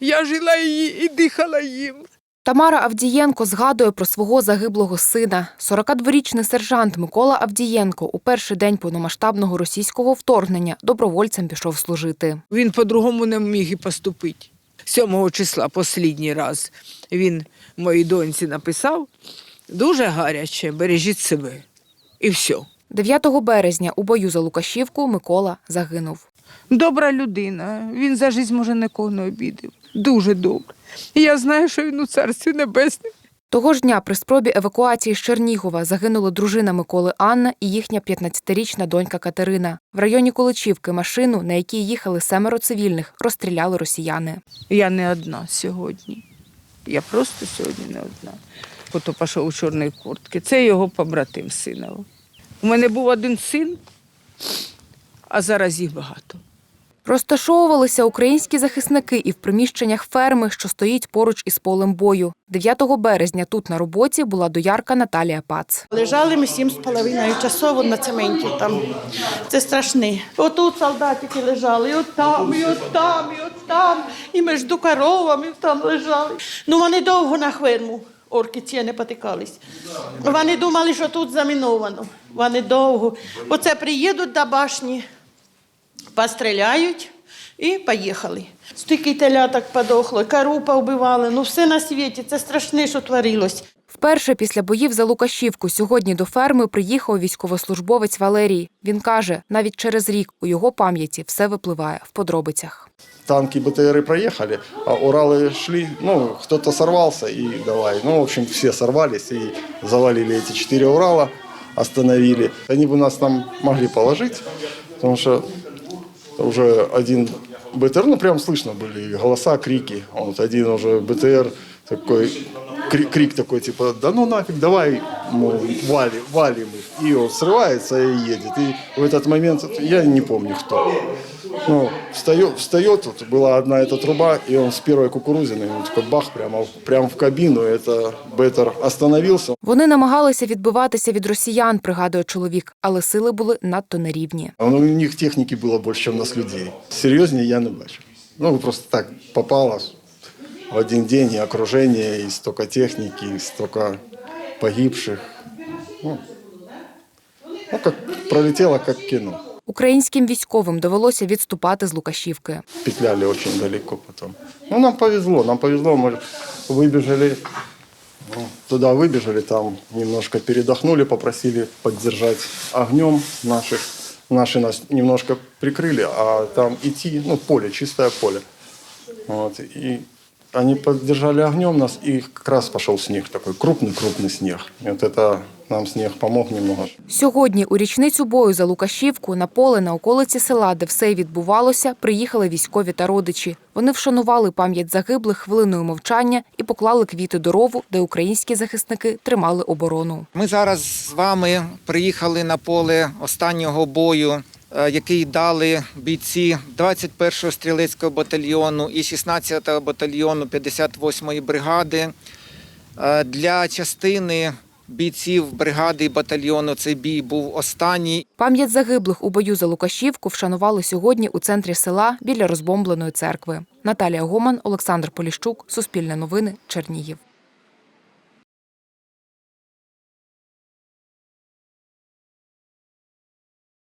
Я жила її і дихала їм. Тамара Авдієнко згадує про свого загиблого сина. 42-річний сержант Микола Авдієнко у перший день повномасштабного російського вторгнення добровольцем пішов служити. Він по-другому не міг і поступити. 7 числа, останній раз, він моїй доньці написав дуже гаряче, бережіть себе. І все. 9 березня у бою за Лукашівку Микола загинув. Добра людина. Він за життя може нікого не обідав. Дуже добре. І я знаю, що він у царстві небесному. Того ж дня при спробі евакуації з Чернігова загинула дружина Миколи Анна і їхня 15-річна донька Катерина. В районі Куличівки машину, на якій їхали семеро цивільних, розстріляли росіяни. Я не одна сьогодні. Я просто сьогодні не одна. Хто пішов у чорній куртці. Це його побратим синов. У мене був один син, а зараз їх багато. Розташовувалися українські захисники і в приміщеннях ферми, що стоїть поруч із полем бою. 9 березня тут на роботі була доярка Наталія Пац. Лежали ми сім з половиною часово на цементі там. Це страшне. Отут солдатики лежали, і от там, і от там, і от там, і між коровами там лежали. Ну вони довго на хверму. Орки ці не потикались. Вони думали, що тут заміновано. Вони довго. Оце приїдуть до башні, постріляють і поїхали. Стільки теляток подохло, кору повбивали, ну все на світі, це страшне, що творилось. Вперше після боїв за Лукашівку сьогодні до ферми приїхав військовослужбовець Валерій. Він каже, навіть через рік у його пам'яті все випливає в подробицях. танки БТРы проехали, а Уралы шли, ну, кто-то сорвался и давай. Ну, в общем, все сорвались и завалили эти четыре Урала, остановили. Они бы нас там могли положить, потому что уже один БТР, ну, прям слышно были голоса, крики. Вот один уже БТР такой, крик, крик такой, типа, да ну нафиг, давай, мол, вали, валим их. И он срывается и едет. И в этот момент, я не помню кто, ну, встает, встает, вот была одна эта труба, и он с первой кукурузины, он такой бах, прямо, в- прямо в кабину, это Беттер остановился. Вони намагалися відбиватися від росіян, пригадує чоловік, але сили були надто нерівні. А У них техники было больше, чем у нас людей. Серьезнее я не бачу. Ну, просто так попало в один день и окружение, и столько техники, и столько погибших. Ну, ну как пролетело, как кино. Українським військовим довелося відступати з Лукашівки. петляли очень далеко потом. Ну, нам повезло, нам повезло, мы выбежали, ну, туда выбежали, там немножко передохнули, попросили поддержать огнем наших. Наши нас немножко прикрыли, а там идти, ну, поле, чистое поле. Вот, и они поддержали огнем нас, и как раз пошел снег такой, крупный-крупный снег. И вот это нам снег помог немного. Сьогодні у річницю бою за Лукашівку на поле на околиці села, де все й відбувалося, приїхали військові та родичі. Вони вшанували пам'ять загиблих хвилиною мовчання і поклали квіти до рову, де українські захисники тримали оборону. Ми зараз з вами приїхали на поле останнього бою, е, який дали бійці 21-го стрілецького батальйону і 16-го батальйону 58-ї бригади. Е, Для частини бійців бригади і батальйону цей бій був останній. Пам'ять загиблих у бою за Лукашівку вшанували сьогодні у центрі села біля розбомбленої церкви. Наталія Гоман, Олександр Поліщук, Суспільне новини, Чернігів.